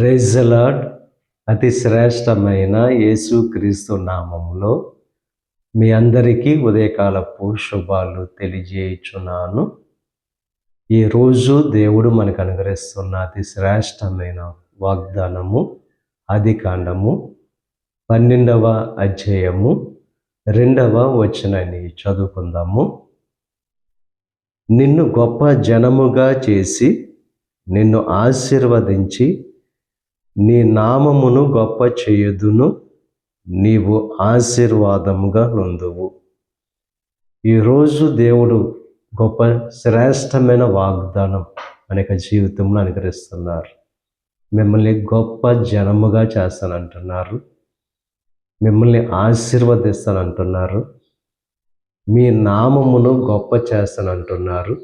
రేజలాడ్ అతి శ్రేష్టమైన యేసుక్రీస్తు నామంలో మీ అందరికీ ఉదయకాలపు శుభాలు తెలియజేయుచున్నాను. ఈరోజు దేవుడు మనకు అనుగ్రహిస్తున్న అతి శ్రేష్టమైన వాగ్దానము ఆదికాండము పన్నెండవ అధ్యాయము రెండవ వచనాన్ని చదువుకుందాము. నిన్ను గొప్ప జనముగా చేసి నిన్ను ఆశీర్వదించి నీ నామమును గొప్ప చేయుదును నీవు ఆశీర్వాదముగా నొందువు. ఈరోజు దేవుడు గొప్ప శ్రేష్టమైన వాగ్దానం అనేక జీవితంలో అనుగ్రహిస్తున్నారు. మిమ్మల్ని గొప్ప జనముగా చేస్తానంటున్నారు. మిమ్మల్ని ఆశీర్వదిస్తానంటున్నారు. మీ నామమును గొప్ప చేస్తానంటున్నారు.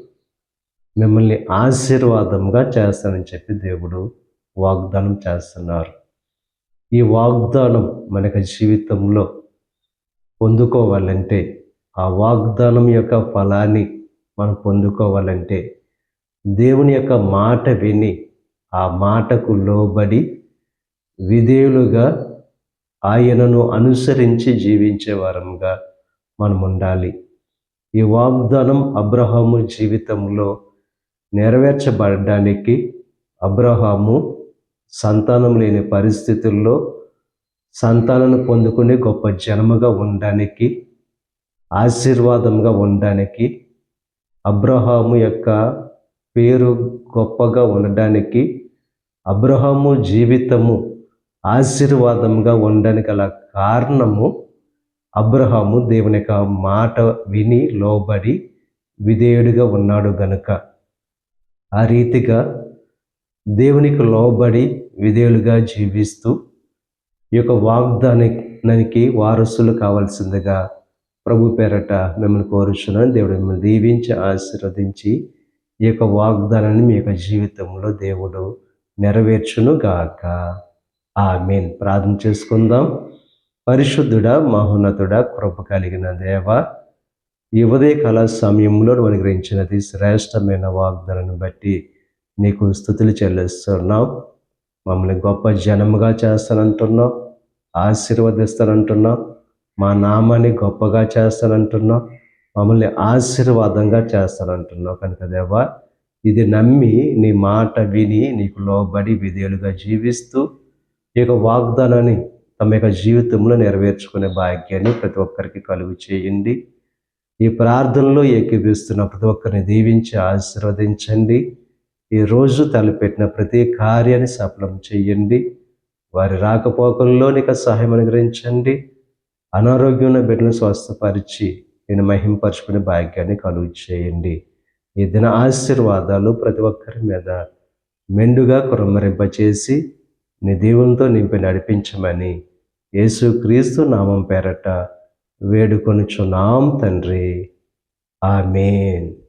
మిమ్మల్ని ఆశీర్వాదంగా చేస్తానని చెప్పి దేవుడు వాగ్దానం చేస్తున్నారు. ఈ వాగ్దానం మనకు జీవితంలో పొందుకోవాలంటే ఆ వాగ్దానం యొక్క ఫలాన్ని మనం పొందుకోవాలంటే దేవుని యొక్క మాట విని ఆ మాటకు లోబడి విధేయులుగా ఆయనను అనుసరించి జీవించే వారంగా మనం ఉండాలి. ఈ వాగ్దానం అబ్రహాము జీవితంలో నెరవేర్చబడడానికి అబ్రహాము సంతానం లేని పరిస్థితుల్లో సంతానం పొందుకునే గొప్ప జన్మగా ఉండడానికి ఆశీర్వాదంగా ఉండడానికి అబ్రహాము యొక్క పేరు గొప్పగా ఉండడానికి అబ్రహాము జీవితము ఆశీర్వాదంగా ఉండడానికి గల కారణము అబ్రహాము దేవుని యొక్క మాట విని లోబడి విధేయుడిగా ఉన్నాడు గనుక. ఆ రీతిగా దేవునికి లోబడి విధేయులుగా జీవిస్తూ ఈ యొక్క వాగ్దానానికి వారసులు కావాల్సిందిగా ప్రభు పేరట మిమ్మల్ని కోరుచున్నాను. దేవుడు మిమ్మల్ని దీవించి ఆశీర్వదించి ఈ యొక్క వాగ్దానాన్ని మీ యొక్క జీవితంలో దేవుడు నెరవేర్చును గాక ఆమెన్. ప్రార్థన చేసుకుందాం. పరిశుద్ధుడా మహోన్నతుడా కృప కలిగిన దేవ ఈ ఉదయకాల సమయంలో అనుగ్రహించినది శ్రేష్టమైన వాగ్దానాన్ని బట్టి నీకు స్థుతులు చెల్లిస్తున్నావు. మమ్మల్ని గొప్ప జనముగా చేస్తానంటున్నావు. ఆశీర్వదిస్తానంటున్నావు. మా నామాన్ని గొప్పగా చేస్తానంటున్నావు. మమ్మల్ని ఆశీర్వాదంగా చేస్తానంటున్నావు కనుక దేవా ఇది నమ్మి నీ మాట విని నీకు లోబడి విధేయులుగా జీవిస్తూ ఈ యొక్క వాగ్దానాన్ని తమ యొక్క జీవితంలో నెరవేర్చుకునే భాగ్యాన్ని ప్రతి ఒక్కరికి కలుగు చేయండి. ఈ ప్రార్థనలో ఏకీపిస్తున్న ప్రతి ఒక్కరిని దీవించి ఆశీర్వదించండి. ఈ రోజు తలపెట్టిన ప్రతి కార్యాన్ని సఫలం చేయండి. వారి రాకపోకల్లో నీకు సహాయం అనుగ్రహించండి. అనారోగ్యం బిడ్డను స్వస్థపరిచి నేను మహింపరచుకునే భాగ్యాన్ని కలుగు చేయండి. ఈ దిన ఆశీర్వాదాలు ప్రతి ఒక్కరి మీద మెండుగా కురమరింపచేసి నీ దేవునితో నింపి నడిపించమని యేసుక్రీస్తు నామం పేరట వేడుకొనుచున్నాం తండ్రి. ఆమెన్.